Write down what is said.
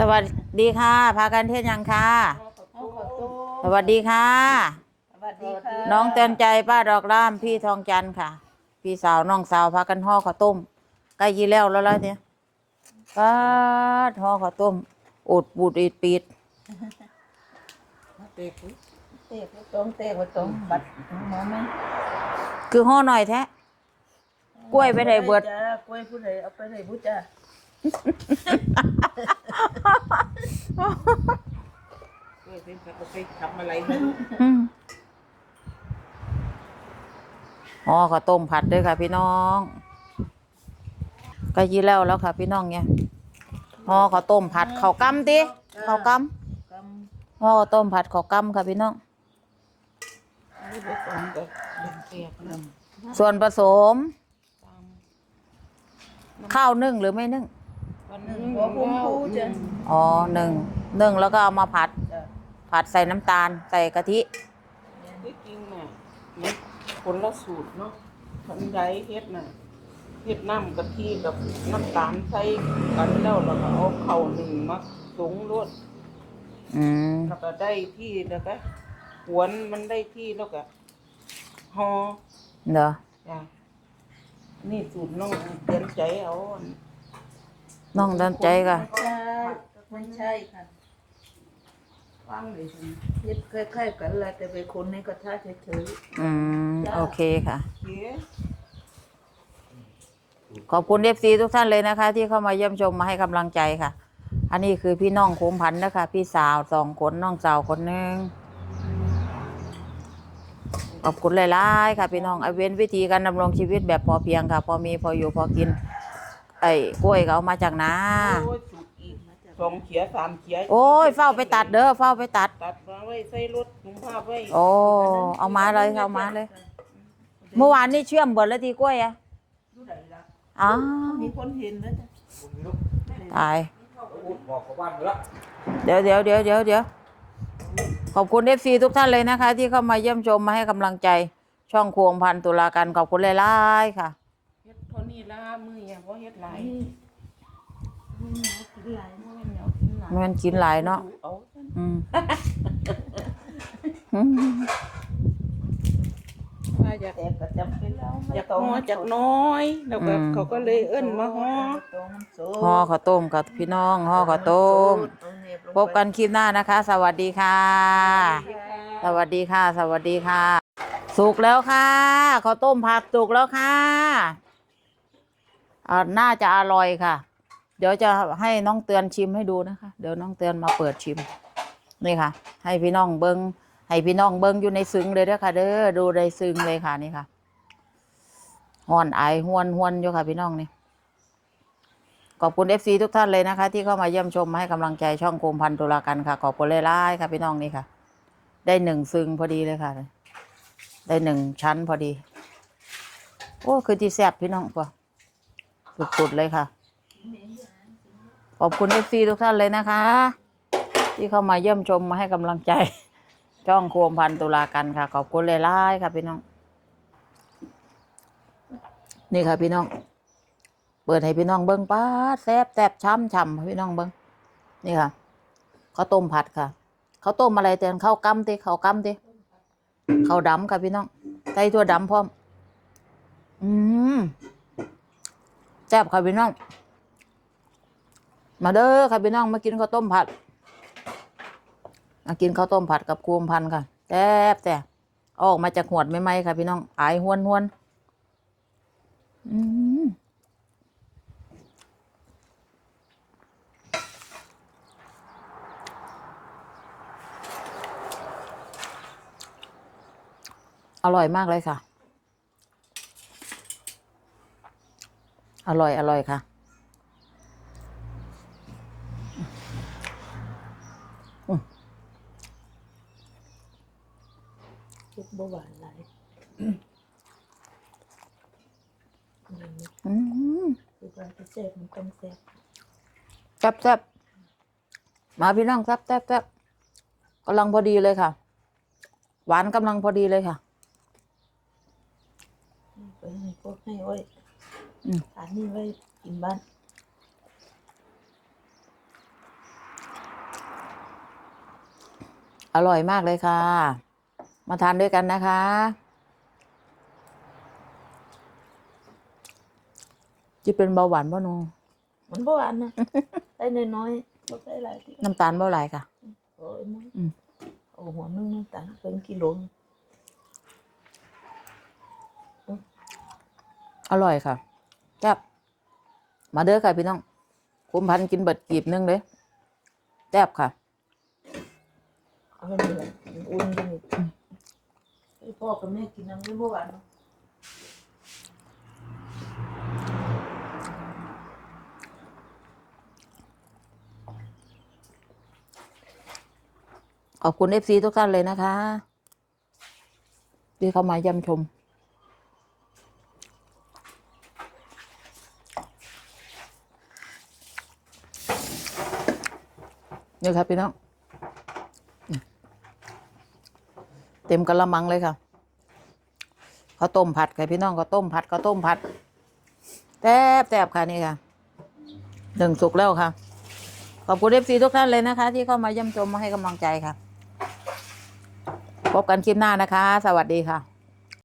สวัสดีค่ะ พากันเทศยังค่ะ สวัสดีค่ะ สวัสดีค่ะน้องเตือนใจป้าดอกร่ามพี่ทองจันทร์ค่ะ พี่สาวน้องสาวพากันห่อข้าวต้มใกล้ยีแล้วแล้วล่ะเนี่ยป้าดห่อข้าวต้มอุดบูดอีดปีดเตะเตะไปตรงเตะไปตรงบัดหมอไหมคือห่อหน่อยแท้กล้วยไปไหนเบิดจ้ากล้วยผู้ใดเอาไปไหนผู้จ้า เออเป็นเอาไปทำอะไรนะอืมห่อข้าวต้มผัดด้วยค่ะ พี่น้องกล้ยีแล้วแล้วค่ะ พี่น้องเนี่ยห่อข้าวต้มผัดข้าวกำติข้าวกำกห่อข้าวต้มผัดข้าวกำค่ะพี่น้องไม่ได้ตรงกับเด็กเปียกนะส่วนผสม ข้าวนึ่งหรือไม่นึ่ง วันำหนึนึ่งงหัวพุ่มพูจ้ะอ๋อหนึ่งนึ่งแล้วก็เอามาผัด จ้ะผัดใส่น้ำตาล ใส่กะทิ ที่จริงน่ะมันคนละสูตรเนาะทันใดเฮ็ดน่ะเฮ็ดน้ำกะทิกับน้ำตาลใส่กันแล้วแล้วก็เอาเข่าวหนึ่งมาสูงรวดอืม แล้วก็ได้ที่แล้วก็หวนมันได้ที่แล้วก็หอเด้อจ้ะนี่สูตรน้องเตือนใจเอาอัน น้องตั้งใจค่ะ ใช่ไม่ใช่ค่ะว่างเลยสิเย็ดคล้ายๆกันแหละแต่ไปคนในกระทะเฉยอืม โอเคค่ะเก๋ขอบคุณเอฟซีทุกท่านเลยนะคะ ที่เข้ามาเยี่ยมชมมาให้กำลังใจค่ะ อันนี้คือพี่น้องคุ้มพันธุ์นะคะ พี่สาวสองคนน้องสาวคนหนึ่งขอบคุณหลายๆค่ะพี่น้องไอเว้นวิธีการดำรงชีวิตแบบพอเพียงค่ะ พอมีพออยู่พอกิน ไอ้กล้วยก็เอามาจากนาโอ้ยสูตรอีกสองเขียสามเขียโอ้ยเฝ้าไปตัดเด้อเฝ้าไปตัด ตัดมาไว้ใส่รถถุงผ้าไว้โอ้เอามาเลยเอามาเลย เมื่อวานนี่เชื่อมเบิดแล้วทีกล้วยอะดูไหนล่ะอ้าวมีคนเห็นแล้วจ้ะตายเดี๋ยวเดี๋ยวเดี๋ยวเดี๋ยวเดี๋ยวขอบคุณเอฟซีทุกท่านเลยนะคะ ที่เข้ามาเยี่ยมชมมาให้กำลังใจช่องควงพันตุลาการขอบคุณหลายๆค่ะเฮ็ดเท่านี้ละมืออย่าว่าเฮ็ดหลายนี่มันหนาวกินหลายมือเหนียวกินหลายมันกินหลายเนาะเอาอืมว่าอยากแต่ก็จำเป็นแล้วอยากหอจากน้อยแล้วก็เขาก็เลยเอิ้นมาหอตรงโซ่ห่อข้าวต้มกับพี่น้องห่อข้าวต้มพบกันคลิปหน้านะคะ สวัสดีค่ะ สวัสดีค่ะ สวัสดีค่ะ สุกแล้วค่ะข้าวต้มผัดสุกแล้วค่ะอ่า น่าจะอร่อยค่ะ เดี๋ยวจะให้น้องเตือนชิมให้ดูนะคะ เดี๋ยวน้องเตือนมาเปิดชิม นี่ค่ะ ให้พี่น้องเบิงให้พี่น้องเบิ้งอยู่ในซึ้งเลยด้อค่ะ เด้อดูในซึ้งเลยค่ะนี่ค่ะห่อนไอายหวนหวนอยู่ค่ะพี่น้องนี่ขอบคุณเอฟซีทุกท่านเลยนะคะ ที่เข้ามาเยี่ยมชมมาให้กำลังใจช่องโคมพันตุลากันค่ะ ขอบคุณเลยล่ายๆค่ะพี่น้องนี่ค่ะ ได้หนึ่งซึ้งพอดีเลยค่ะ ได้หนึ่งชั้นพอดี โอ้คือที่แซ่บพี่น้องปะ สุดๆเลยค่ะ ขอบคุณเอฟซีทุกท่านเลยนะคะ ที่เข้ามาเยี่ยมชมมาให้กำลังใจ ช่องโคมพันตุลากันค่ะ ขอบคุณเลยล่าค่ะพี่น้อง นี่ค่ะพี่น้อง เปิดให้พี่น้องเบิ้งป้าแซบแซบช้ำช้ำพี่น้องเบิ้งนี่ค่ะข้าวต้มผัดค่ะข้าวต้มอะไรแต่ข้าวกำติข้าวกำติข้าวดำค่ะพี่น้องใส่ถั่วดำพร้อม อืม ซ่บค่ะพี่น้อง มาเด้อค่ะพี่น้องมากินข้าวต้มผัด มากินข้าวต้มผัดกับคูมพันค่ะแซ่บแต่ออกมาจากหวดไม่ไหมค่ะพี่น้องอายหวนหวนอืมอร่อยมากเลยค่ะ อร่อย อร่อยค่ะทุกเบาหวานหลายอืมคือการพิเศษมันต้องแซ่บแซ่บแซ่บมาพี่น้องแซ่บแซ่บแซ่บกำลังพอดีเลยค่ะ หวานกำลังพอดีเลยค่ะ ไปให้พวกให้ไว้อื มอันนี้ไว้กินบ้านอร่อยมากเลยค่ะ มาทานด้วยกันนะคะจะเป็นเบาหวานป่ะนูมันบ่หวานนะ ได้น้อยๆบ่ใส่หลายทีน้ำตาลเบาหลายค่ะ โอ้ยมึงอืมโอ้หัวนึงน้ำตาลเป็นกิโลนึงอร่อยค่ะ แซ่บมาเด้อค่ะพี่น้องคุ้มพันกินเบิดกีบหนึงเลยแซ่บค่ะเอาไปนี่แหละอุ่นกันนี่ให้พ่อกับแม่กินน้ำไม่บ่หวานเนาะขอบคุณเอฟซีทุกท่านเลยนะคะ ที่เข้ามาเย่ำชม นี่ครับพี่น้อง เต็มกระมังเลยค่ะข้าวต้มผัดค่ะพี่น้องข้าวต้มผัดข้าวต้มผัดแซ่บแซ่บค่ะนี่ค่ะหนึ่งสุกแล้วค่ะ ขอบคุณเอฟซีทุกท่านเลยนะคะ ที่เข้ามาเย่ำชมมาให้กำลังใจค่ะ พบกันคลิปหน้านะคะ สวัสดีค่ะ